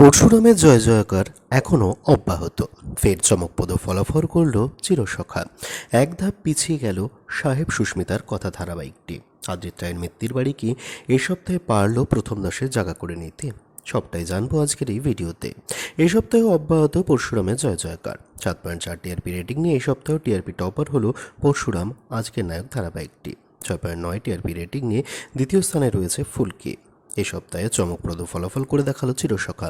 পরশুরামের জয় জয়কার এখনও অব্যাহত। ফের চমকপ্রদ ফলাফল করল চিরসখা। এক ধাপ পিছিয়ে গেল সাহেব সুস্মিতার কথা ধারাবাহিকটি আদ্রিত রায়ের মৃত্যুর বাড়ি কি এ সপ্তাহে পারল প্রথম দশে জায়গা করে নিতে? সবটাই জানব আজকের এই ভিডিওতে। এই সপ্তাহে অব্যাহত পরশুরামের জয় জয়কার। সাত পয়েন্ট চার টিআরপি রেটিং নিয়ে এই সপ্তাহে টিআরপি টপার হলো পরশুরাম, আজকের নায়ক ধারাবাহিকটি। ছয় পয়েন্ট নয় টিআরপি রেটিং নিয়ে দ্বিতীয় স্থানে রয়েছে ফুলকি। এই সপ্তাহে চমকপ্রদ ফলাফল করে দেখাল চিরসখা।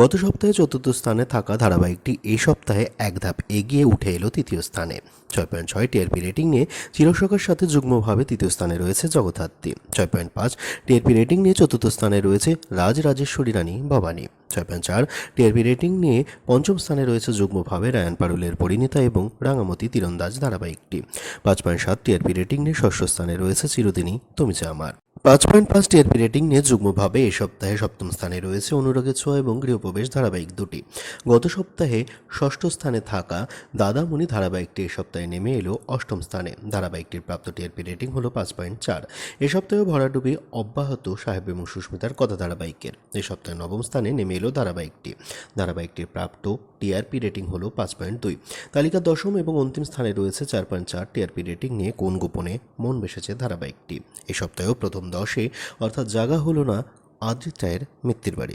গত সপ্তাহে চতুর্থ স্থানে থাকা ধারাবাহিকটি এই সপ্তাহে এক ধাপ এগিয়ে উঠে এলো তৃতীয় স্থানে। ছয় পয়েন্ট ছয় টিআরপি রেটিং নিয়ে চিরসখার সাথে যুগ্মভাবে তৃতীয় স্থানে রয়েছে জগদ্ধাত্রী। ছয় পয়েন্ট পাঁচ টিআরপি রেটিং নিয়ে চতুর্থ স্থানে রয়েছে রাজ রাজেশ্বরী রানী ভবানী। ছয় পয়েন্ট চার টিআরপি রেটিং নিয়ে পঞ্চম স্থানে রয়েছে যুগ্মভাবে রায়ান পারুলের পরিণীতা এবং রাঙামতি তীরন্দাজ ধারাবাহিকটি। পাঁচ পয়েন্ট সাত টিআরপি রেটিং নিয়ে ষষ্ঠ স্থানে রয়েছে চিরদিনই তুমি যে আমার। পাঁচ পয়েন্ট পাঁচ টিআরপি রেটিং নিয়ে যুগ্মভাবে এ সপ্তাহে সপ্তম স্থানে রয়েছে অনুরাগের ছোঁয়া এবং গৃহপ্রবেশ ধারাবাহিক দুটি। গত সপ্তাহে ষষ্ঠ স্থানে থাকা দাদামণি ধারাবাহিকটি এ সপ্তাহে নেমে এলো অষ্টম স্থানে। ধারাবাহিকটির প্রাপ্ত টিআরপি রেটিং হলো পাঁচ পয়েন্ট চার। এ সপ্তাহে ভরাডুবি অব্যাহত সাহেব এবং সুস্মিতার কথা ধারাবাহিকের। এ সপ্তাহে নবম স্থানে নেমে এলো ধারাবাহিকটি। ধারাবাহিকটির প্রাপ্ত টিআরপি রেটিং হলো পাঁচ পয়েন্ট দুই। তালিকা দশম এবং অন্তিম স্থানে রয়েছে চার পয়েন্ট চার। টিআরপি রেটিং নিয়ে কোন গোপনে মন বেসেছে ধারাবাহিকটি? এ সপ্তাহেও প্রথম দশে অর্থাৎ জাগা হলো না আদ্রিত রায়ের মৃত্যুর বাড়ি।